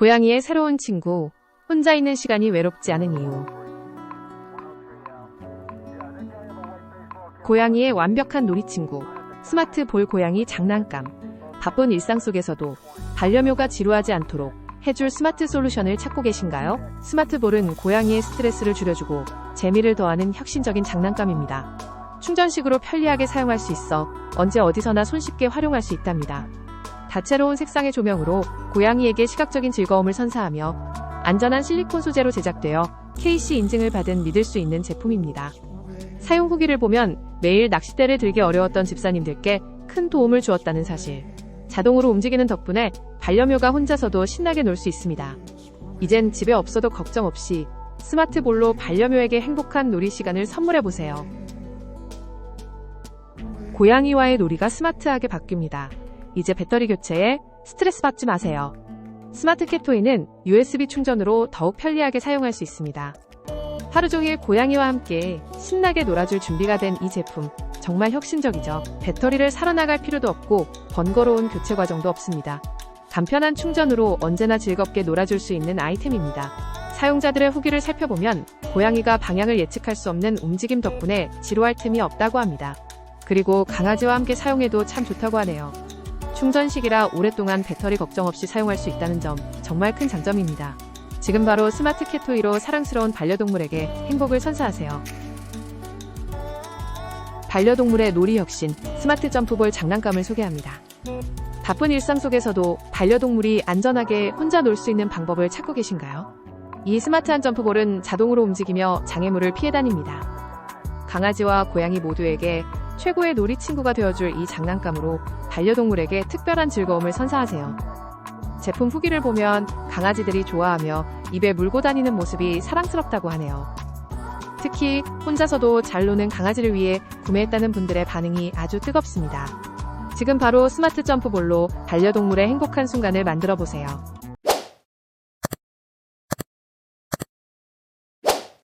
고양이의 새로운 친구, 혼자 있는 시간이 외롭지 않은 이유. 고양이의 완벽한 놀이 친구, 스마트 볼 고양이 장난감. 바쁜 일상 속에서도 반려묘가 지루하지 않도록 해줄 스마트 솔루션을 찾고 계신가요? 스마트 볼은 고양이의 스트레스를 줄여주고 재미를 더하는 혁신적인 장난감입니다. 충전식으로 편리하게 사용할 수 있어 언제 어디서나 손쉽게 활용할 수 있답니다. 다채로운 색상의 조명으로 고양이에게 시각적인 즐거움을 선사하며 안전한 실리콘 소재로 제작되어 KC 인증을 받은 믿을 수 있는 제품입니다. 사용 후기를 보면 매일 낚싯대를 들기 어려웠던 집사님들께 큰 도움을 주었다는 사실. 자동으로 움직이는 덕분에 반려묘가 혼자서도 신나게 놀 수 있습니다. 이젠 집에 없어도 걱정 없이 스마트볼로 반려묘에게 행복한 놀이 시간을 선물해보세요. 고양이와의 놀이가 스마트하게 바뀝니다. 이제 배터리 교체에 스트레스 받지 마세요. 스마트 캣토이는 USB 충전으로 더욱 편리하게 사용할 수 있습니다. 하루 종일 고양이와 함께 신나게 놀아줄 준비가 된 이 제품 정말 혁신적이죠. 배터리를 사러 나갈 필요도 없고 번거로운 교체 과정도 없습니다. 간편한 충전으로 언제나 즐겁게 놀아줄 수 있는 아이템입니다. 사용자들의 후기를 살펴보면 고양이가 방향을 예측할 수 없는 움직임 덕분에 지루할 틈이 없다고 합니다. 그리고 강아지와 함께 사용해도 참 좋다고 하네요. 충전식이라 오랫동안 배터리 걱정 없이 사용할 수 있다는 점 정말 큰 장점입니다. 지금 바로 스마트 캣토이로 사랑스러운 반려동물에게 행복을 선사하세요. 반려동물의 놀이 혁신 스마트 점프볼 장난감을 소개합니다. 바쁜 일상 속에서도 반려동물이 안전하게 혼자 놀 수 있는 방법을 찾고 계신가요? 이 스마트한 점프볼은 자동으로 움직이며 장애물을 피해 다닙니다. 강아지와 고양이 모두에게 최고의 놀이 친구가 되어줄 이 장난감으로 반려동물에게 특별한 즐거움을 선사하세요. 제품 후기를 보면 강아지들이 좋아하며 입에 물고 다니는 모습이 사랑스럽다고 하네요. 특히 혼자서도 잘 노는 강아지를 위해 구매했다는 분들의 반응이 아주 뜨겁습니다. 지금 바로 스마트 점프볼로 반려동물의 행복한 순간을 만들어 보세요.